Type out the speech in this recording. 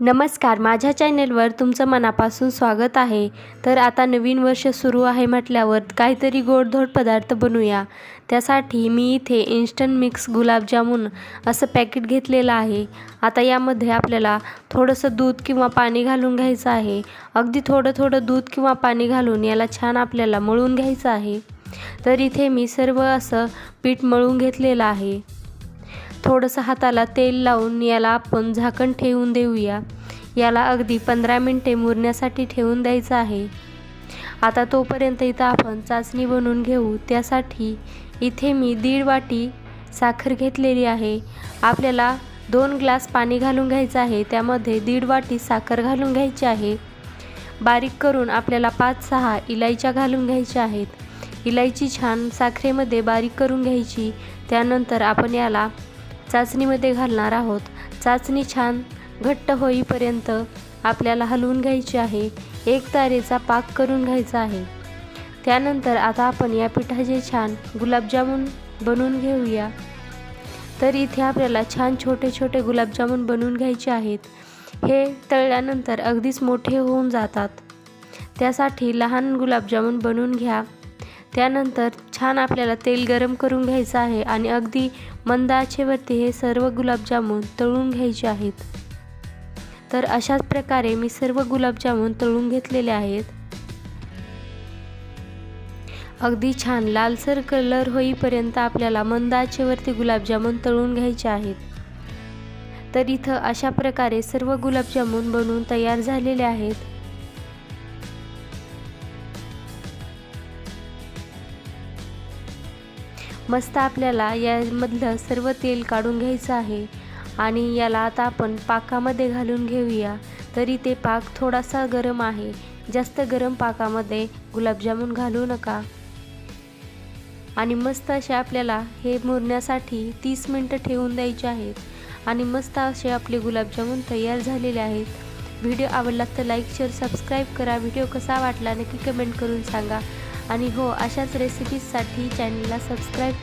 नमस्कार माझ्या चॅनेलवर तुमचं मनापासून स्वागत आहे. तर आता नवीन वर्ष सुरू आहे म्हटल्यावर काहीतरी गोडधोड पदार्थ बनवूया. त्यासाठी मी इथे इन्स्टंट मिक्स गुलाबजामुन असं पॅकेट घेतलेलं आहे. आता यामध्ये आपल्याला थोडंसं दूध किंवा पाणी घालून घ्यायचं आहे. अगदी थोडं थोडं दूध किंवा पाणी घालून याला छान आपल्याला मळून घ्यायचं आहे. तर इथे मी सर्व असं पीठ मळून घेतलेलं आहे. थोडंसं हाताला तेल लावून याला आपण झाकण ठेवून देऊया. याला अगदी पंधरा मिनटे मुरण्यासाठी ठेवून द्यायचं आहे. आता तोपर्यंत इथं आपण चाचणी बनवून घेऊ. त्यासाठी इथे मी दीड वाटी साखर घेतलेली आहे. आपल्याला दोन ग्लास पाणी घालून घ्यायचं आहे. त्यामध्ये दीड वाटी साखर घालून घ्यायची आहे. बारीक करून आपल्याला पाच सहा इलायच्या घालून घ्यायच्या आहेत. इलायची छान साखरेमध्ये बारीक करून घ्यायची. त्यानंतर आपण याला चाचणीमध्ये घालणार आहोत. चाचणी छान घट्ट होईपर्यंत आपल्याला हलवून घ्यायची आहे. एक तारेचा पाक करून घ्यायचा आहे. त्यानंतर आता आपण या पिठाचे छान गुलाबजामुन बनवून घेऊया. तर इथे आपल्याला छान छोटे छोटे गुलाबजामुन बनवून घ्यायचे आहेत. हे तळल्यानंतर अगदीच मोठे होऊन जातात. त्यासाठी लहान गुलाबजामुन बनवून घ्या. त्यानंतर छान आपल्याला तेल गरम करून घ्यायचं आहे आणि अगदी मंद आचेवरती हे सर्व गुलाबजामुन तळून घ्यायचे आहेत. तर अशाच प्रकारे मी सर्व गुलाबजामुन तळून घेतलेले आहेत. अगदी छान लालसर कलर होईपर्यंत आपल्याला मंद आचेवरती गुलाबजामुन तळून घ्यायचे आहेत. तर इथं अशा प्रकारे सर्व गुलाबजामुन बनवून तयार झालेले आहेत. मस्त आपल्याला यामधलं सर्व तेल काढून घ्यायचं आहे. आणि याला आता आपण पाकामध्ये घालून घेऊया. तरी ते पाक थोडासा गरम आहे. जास्त गरम पाकामध्ये गुलाबजामुन घालू नका. आणि मस्त असे आपल्याला हे मुरण्यासाठी तीस मिनटं ठेवून द्यायचे आहेत. आणि मस्त असे आपले गुलाबजामुन तयार झालेले आहेत. व्हिडिओ आवडला तर लाईक शेअर सबस्क्राईब करा. व्हिडिओ कसा वाटला नक्की कमेंट करून सांगा. आणि हो अशाच रेसिपीजसाठी चॅनलला सबस्क्राईब